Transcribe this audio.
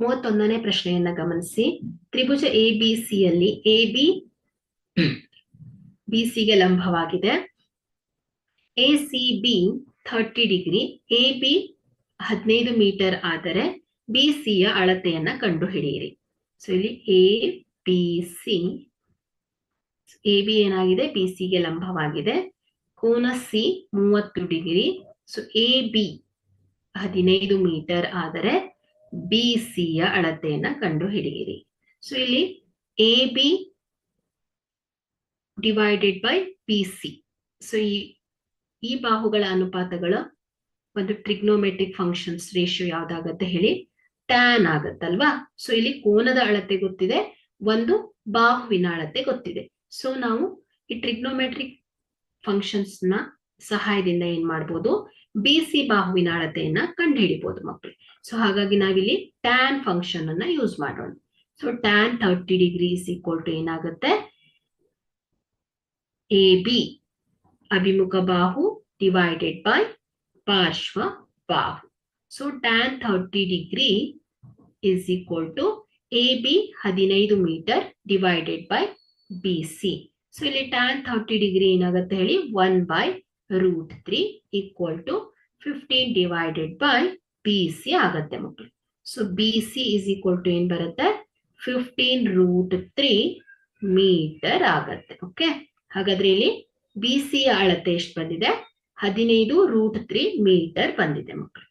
ಮೂವತ್ತೊಂದನೇ ಪ್ರಶ್ನೆಯನ್ನ ಗಮನಿಸಿ. ತ್ರಿಭುಜ A B C A B B ಗೆ ಲಂಬವಾಗಿದೆ. A C B thirty degree. A B ಹದಿನೈದು ಮೀಟರ್ ಆದರೆ ಬಿ ಯ ಅಳತೆಯನ್ನ ಕಂಡುಹಿಡಿಯಿರಿ. ಸೊ ಇಲ್ಲಿ A B C A B ಏನಾಗಿದೆ? ಬಿ ಗೆ ಲಂಬವಾಗಿದೆ. ಕೋನ ಸಿ ಮೂವತ್ತು ಡಿಗ್ರಿ. ಸೊ ಎ ಬಿ ಹದಿನೈದು ಮೀಟರ್ ಆದರೆ ಬಿ ಯ ಅಳತೆಯನ್ನ ಕಂಡುಹಿಡಿಯಿರಿ. ಸೊ ಇಲ್ಲಿ A B divided by P C so ಈ ಈ ಬಾಹುಗಳ ಅನುಪಾತಗಳ ಒಂದು ಟ್ರಿಗ್ನೋಮೆಟ್ರಿಕ್ ಫಂಕ್ಷನ್ಸ್ ರೇಷಿಯೋ ಯಾವ್ದಾಗತ್ತೆ ಹೇಳಿ? ಟ್ಯಾನ್ ಆಗತ್ತಲ್ವಾ? ಸೊ ಇಲ್ಲಿ ಕೋನದ ಅಳತೆ ಗೊತ್ತಿದೆ, ಒಂದು ಬಾಹುವಿನ ಅಳತೆ ಗೊತ್ತಿದೆ. ಸೊ ನಾವು ಈ ಟ್ರಿಗ್ನೋಮೆಟ್ರಿಕ್ ಫಂಕ್ಷನ್ಸ್ನ ಸಹಾಯದಿಂದ ಏನ್ ಮಾಡ್ಬೋದು? ಬಿ ಸಿ ಬಾಹುವಿನ ಅಳತೆಯನ್ನ ಕಂಡುಹಿಡಿಬಹುದು ಮಕ್ಕಳು ಸೊ ಹಾಗಾಗಿ ನಾವಿಲ್ಲಿ ಟ್ಯಾನ್ ಫಂಕ್ಷನ್ ಅನ್ನ ಯೂಸ್ ಮಾಡೋಣ. So tan thirty degree equal to ಏನಾಗುತ್ತೆ? ಎ ಬಿ ಅಭಿಮುಖ ಬಾಹು ಡಿವೈಡೆಡ್ ಬೈ ಪಾರ್ಶ್ವ ಬಾಹು. So tan thirty degree is equal to A B ಹದಿನೈದು metre divided by B C so ಇಲ್ಲಿ ಟ್ಯಾನ್ ಥರ್ಟಿ ಡಿಗ್ರಿ ಏನಾಗುತ್ತೆ ಹೇಳಿ? One by root three equal to fifteen divided by B C ಆಗತ್ತೆ ಮಕ್ಕಳು so B C is equal to ಏನ್ ಬರುತ್ತೆ? Fifteen root three metre ಆಗತ್ತೆ. Okay ಹಾಗಾದ್ರೆ ಇಲ್ಲಿ ಬಿ ಸಿ ಅಳತೆ ಎಷ್ಟು ಬಂದಿದೆ? ಹದಿನೈದು ರೂಟ್ ತ್ರೀ ಮೀಟರ್ ಬಂದಿದೆ ಮಕ್ಕಳು